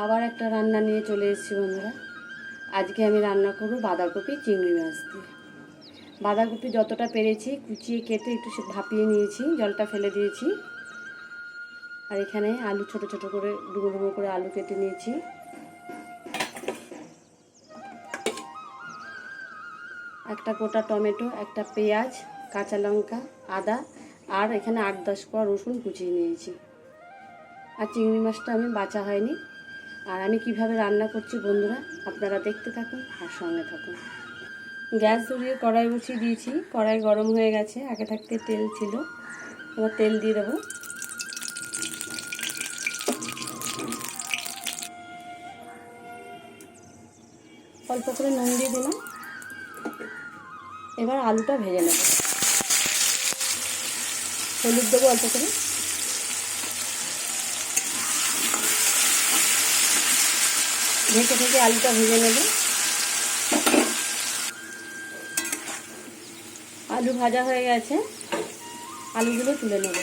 আবার একটা রান্না নিয়ে চলে এসেছি বন্ধুরা। আজকে আমি রান্না করব বাঁধাকপি চিংড়ি মাছ দিয়ে। বাঁধাকপি যতটা পেরেছি কুচিয়ে কেটে একটু ভাপিয়ে নিয়েছি, জলটা ফেলে দিয়েছি। আর এখানে আলু ছোট ছোট করে ডুবো ডুবো করে আলু কেটে নিয়েছি। একটা গোটা টমেটো, একটা পেঁয়াজ, কাঁচা লঙ্কা, আদা, আর এখানে আট দশ কোয়া রসুন কুচিয়ে নিয়েছি। আর চিংড়ি মাছটা আমি বাঁচা হয়নি। আর আমি কীভাবে রান্না করছি বন্ধুরা, আপনারা দেখতে থাকুন আর সঙ্গে থাকুন। গ্যাস ধরিয়ে কড়াই বসিয়ে দিয়েছি। কড়াই গরম হয়ে গেছে, আগে থাকতে তেল ছিল, এবার তেল দিয়ে দেবো। অল্প করে নুন দিয়ে দিলাম। এবার আলুটা ভেজে নেব। হলুদ দেবো অল্প করে। ঢেকে থেকে আলুটা ভেজে নেব। আলু ভাজা হয়ে গেছে। আলুগুলো তুলে নেব।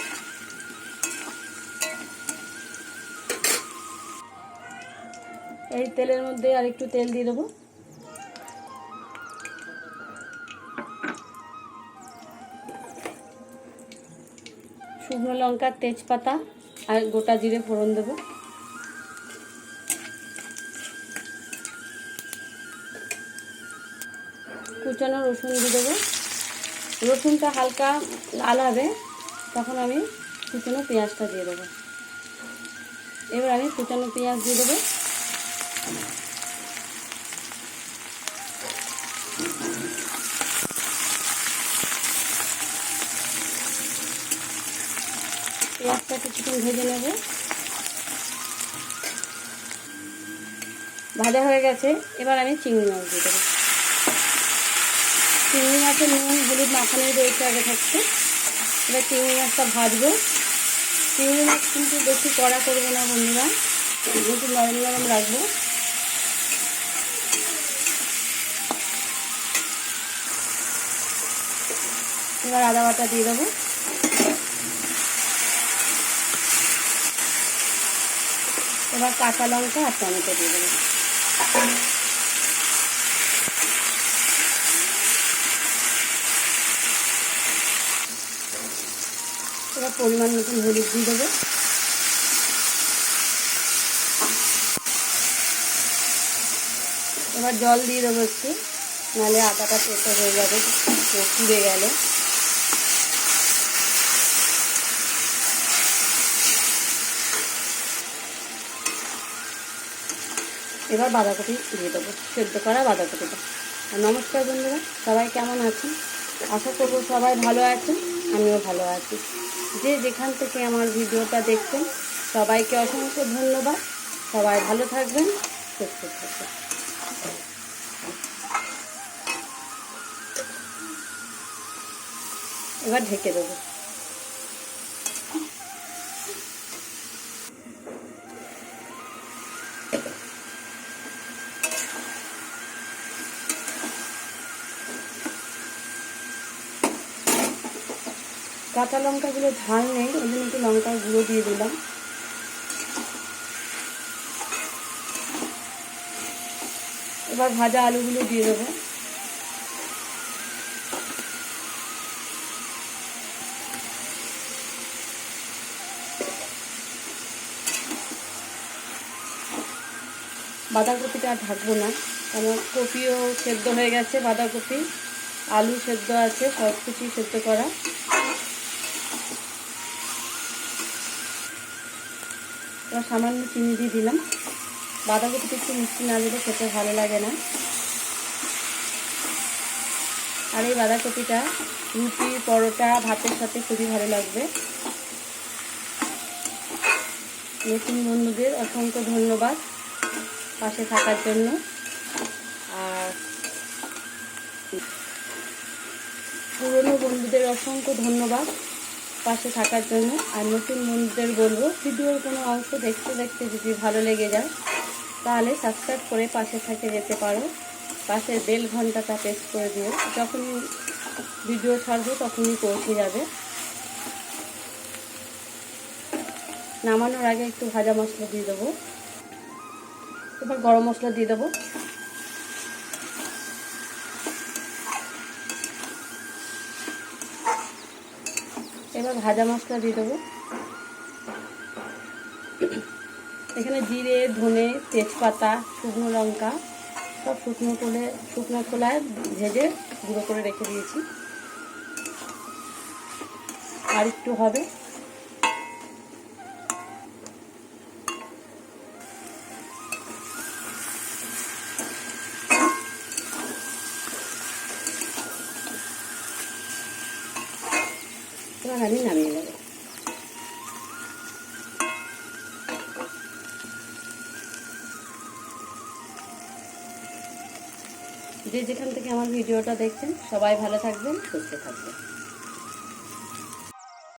এই তেলের মধ্যে আর একটু তেল দিয়ে দেবো। শুকনো লঙ্কা, তেজপাতা আর গোটা জিরে ফোড়ন দেবো। কুচানো রসুন দিয়ে দেবো। রসুনটা হালকা লাল হবে, তখন আমি কুচানো পেঁয়াজটা দিয়ে দেবো। এবার আমি কুচানো পেঁয়াজ দিয়ে দেবো। পেঁয়াজটা কিছুক্ষণ ভেজে নেব। ভাজা হয়ে গেছে, এবার আমি চিংড়ি মাছ দিয়ে দেবো। চিংড়ি মাছের নুন, হলুদ মাখানোই রয়েছে আগে থাকতে এবার চিংড়ি মাছটা ভাজবো। চিংড়ি মাছ কিন্তু বেশি কড়া করব না বন্ধুরা, একটু নরম নরম রাখব। এবার আদা বাটা দিয়ে দেবো। এবার কাঁচা লঙ্কা আর টমেটো দিয়ে দেবো। পরিমাণ মতন হলুদ দিয়ে দেবো। এবার জল দিয়ে দেবো একটু, নাহলে আটাটা পেতে হয়ে যাবে পুড়ে গেলে। এবার বাঁধাকপি দিয়ে দেবো, সেদ্ধ করা বাঁধাকপিটা। নমস্কার বন্ধুরা, সবাই কেমন আছেন? আশা করব সবাই ভালো আছেন, আমিও ভালো আছি। যে যেখান থেকে আমার ভিডিওটা দেখছেন, সবাইকে অসংখ্য ধন্যবাদ। সবাই ভালো থাকবেন, সুস্থ থাকবেন। এবার ঢেকে দেবো। কাঁচা লঙ্কাগুলো ঝাল নেই, ওই জন্য একটু লঙ্কার গুঁড়ো দিয়ে দিলাম। এবার ভাজা আলুগুলো দিয়ে দেবো। বাঁধাকপিটা আর ঢাকবো না, কারণ কপিও সেদ্ধ হয়ে গেছে, বাঁধাকপি, আলু সেদ্ধ আছে সব কিছুই সেদ্ধ করা। এবার সামান্য চিনি দিয়ে দিলাম। বাঁধাকপিতে একটু মিষ্টি না দিলে খেতে ভালো লাগে না। আর এই বাঁধাকপিটা রুটি, পরোটা, ভাতের সাথে খুবই ভালো লাগবে। নতুন বন্ধুদের অসংখ্য ধন্যবাদ পাশে থাকার জন্য। আর পুরনো বন্ধুদের অসংখ্য ধন্যবাদ। পাশে থাকার জন্য। আর নতুন বন্ধুদের বলব, ভিডিওর কোনো অংশ দেখতে দেখতে যদি ভালো লেগে যায়, তাহলে সাবস্ক্রাইব করে পাশে থেকে যেতে পারো। পাশের বেল ঘন্টাটা প্রেস করে দিও। যখনই ভিডিও ছাড়বো তখনই পৌঁছে যাবে। নামানোর আগে একটু ভাজা মশলা দিয়ে দেবো। এবার গরম মশলা দিয়ে দেবো। এবার ভাজা মশলা দিয়ে দেবো। এখানে জিরে, ধনে, তেজপাতা, শুকনো লঙ্কা সব শুকনো করে, শুকনো খোলায় ভেজে গুঁড়ো করে রেখে দিয়েছি। আর একটু হবে। আমি নামিয়ে নেব। যে যেখান থেকে আমার ভিডিওটা দেখছেন সবাই ভালো থাকবেন সুস্থ থাকবেন।